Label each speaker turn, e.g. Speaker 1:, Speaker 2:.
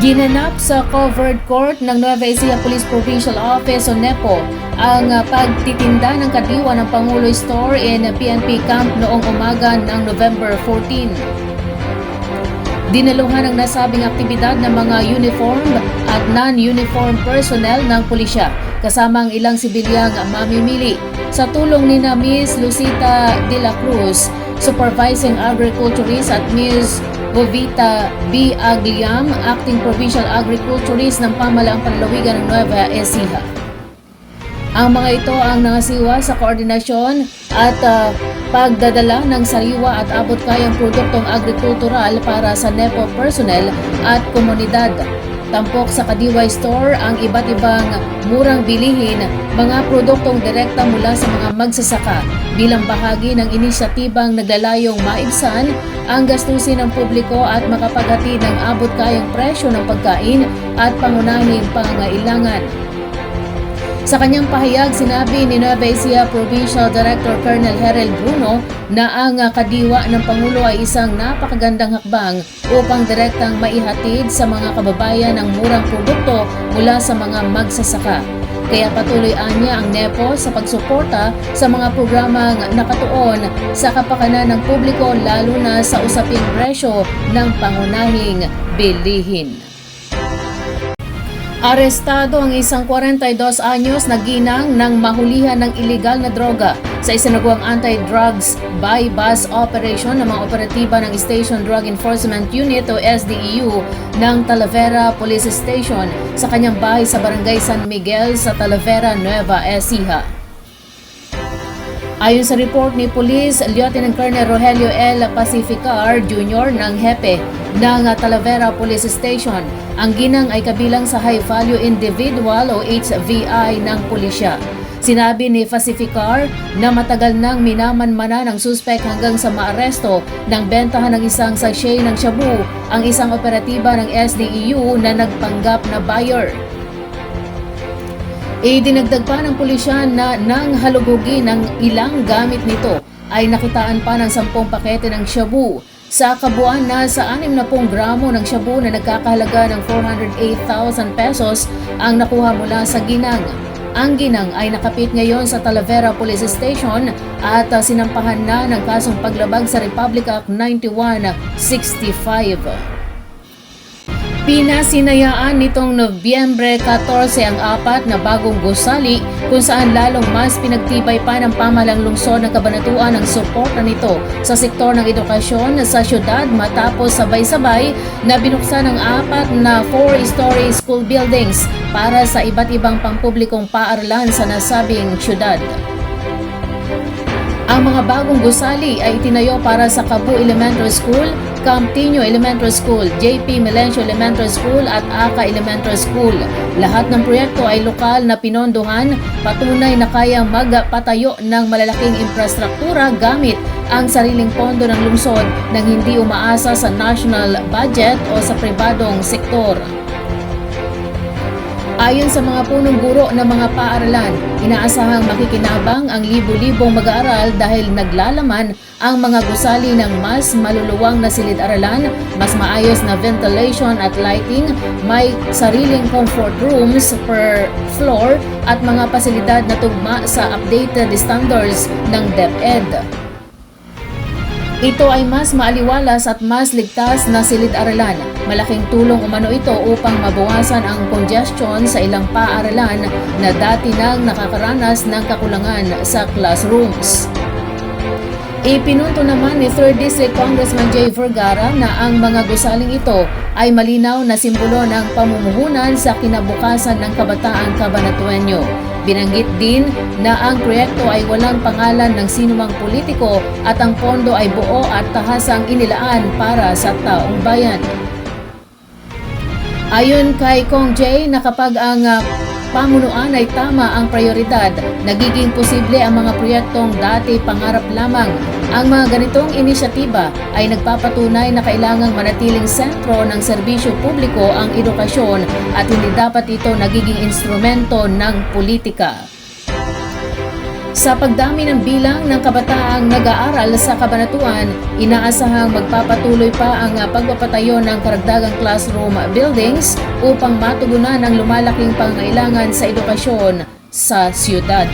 Speaker 1: Ginanap sa covered court ng Nueva Ecija Police Provincial Office o NEPO ang uh, pagtitinda ng kadiwa ng Pangulo Store in PNP Camp noong umaga ng November 14. Dinaluhan ang nasabing aktibidad ng mga uniform at non-uniform personnel ng pulisya kasama ang ilang sibilyang mamimili. Sa tulong ni na Miss Lucita de la Cruz, Supervising Agriculturist at Ms. Bovita B. Agliam, Acting Provincial Agriculturist ng Pamalaang Panlalawigan ng Nueva Ecija. Ang mga ito ang nangasiwa sa koordinasyon at ah, pagdadala ng sariwa at abot-kayang produktong agrikultural para sa NEPO personnel at komunidad. Tampok sa Kadiway Store ang iba't ibang murang bilihin, mga produktong direkta mula sa mga magsasaka bilang bahagi ng inisyatibang naglalayong maibsan ang gastusin ng publiko at makapaghatid ng abot-kayang presyo ng pagkain at pangunahing pangangailangan. Sa kanyang pahayag, sinabi ni Nueva Ecija Provincial Director Colonel Herel Bruno na ang kadiwa ng Pangulo ay isang napakagandang hakbang upang direktang maihatid sa mga kababayan ang murang produkto mula sa mga magsasaka. Kaya patuloy anya ang NEPO sa pagsuporta sa mga programang nakatuon sa kapakanan ng publiko lalo na sa usaping presyo ng pangunahing bilihin. Arestado ang isang 42 anyos na ginang ng mahulihan ng ilegal na droga sa isinagawang anti-drugs by bus operation ng mga operatiba ng Station Drug Enforcement Unit o SDEU ng Talavera Police Station sa kanyang bahay sa Barangay San Miguel sa Talavera, Nueva Ecija. Ayon sa report ni Police Lieutenant Colonel Rogelio L. Pacificar Jr. ng Hepe ng Talavera Police Station, ang ginang ay kabilang sa High Value Individual o HVI ng pulisya. Sinabi ni Pacificar na matagal nang minamanmana ng suspek hanggang sa maaresto ng bentahan ng isang sachet ng shabu ang isang operatiba ng SDEU na nagpanggap na buyer. Idinagdag pa ng pulisya na nang halugugi ng ilang gamit nito ay nakitaan pa ng 10 pakete ng shabu. Sa kabuuan na sa 60 gramo ng shabu na nagkakahalaga ng 408,000 pesos ang nakuha mula sa ginang. Ang ginang ay nakapit ngayon sa Talavera Police Station at uh, sinampahan na ng kasong paglabag sa Republic Act 9165. Pinasinayaan nitong Nobyembre 14 ang apat na bagong gusali kung saan lalong mas pinagtibay pa ng pamalang lungsod ng kabanatuan ang suporta nito sa sektor ng edukasyon sa syudad matapos sabay-sabay na binuksan ang apat na four-story school buildings para sa iba't ibang pampublikong paaralan sa nasabing syudad. Ang mga bagong gusali ay itinayo para sa Cabu Elementary School, Camptino Elementary School, JP Melencio Elementary School at ACA Elementary School. Lahat ng proyekto ay lokal na pinondohan, patunay na kayang magpatayo ng malalaking infrastruktura gamit ang sariling pondo ng lungsod nang hindi umaasa sa national budget o sa pribadong sektor. Ayon sa mga punong guro ng mga paaralan, inaasahang makikinabang ang libo-libong mag-aaral dahil naglalaman ang mga gusali ng mas maluluwang na silid-aralan, mas maayos na ventilation at lighting, may sariling comfort rooms per floor at mga pasilidad na tugma sa updated standards ng DepEd. Ito ay mas maaliwalas at mas ligtas na silid-aralan. Malaking tulong umano ito upang mabawasan ang congestion sa ilang paaralan na dati nang nakakaranas ng kakulangan sa classrooms. Ipinunto naman ni 3rd District Congressman Jay Vergara na ang mga gusaling ito ay malinaw na simbolo ng pamumuhunan sa kinabukasan ng kabataang kabanatuenyo. Binanggit din na ang proyekto ay walang pangalan ng sinumang politiko at ang pondo ay buo at tahasang inilaan para sa taong bayan. Ayon kay Kong Jay na kapag ang ah, pamunuan ay tama ang prioridad, nagiging posible ang mga proyektong dati pangarap lamang. Ang mga ganitong inisyatiba ay nagpapatunay na kailangang manatiling sentro ng serbisyo publiko ang edukasyon at hindi dapat ito nagiging instrumento ng politika. Sa pagdami ng bilang ng kabataang nag-aaral sa Kabanatuan, inaasahang magpapatuloy pa ang pagpapatayo ng karagdagang classroom buildings upang matugunan ang lumalaking pangailangan sa edukasyon sa siyudad.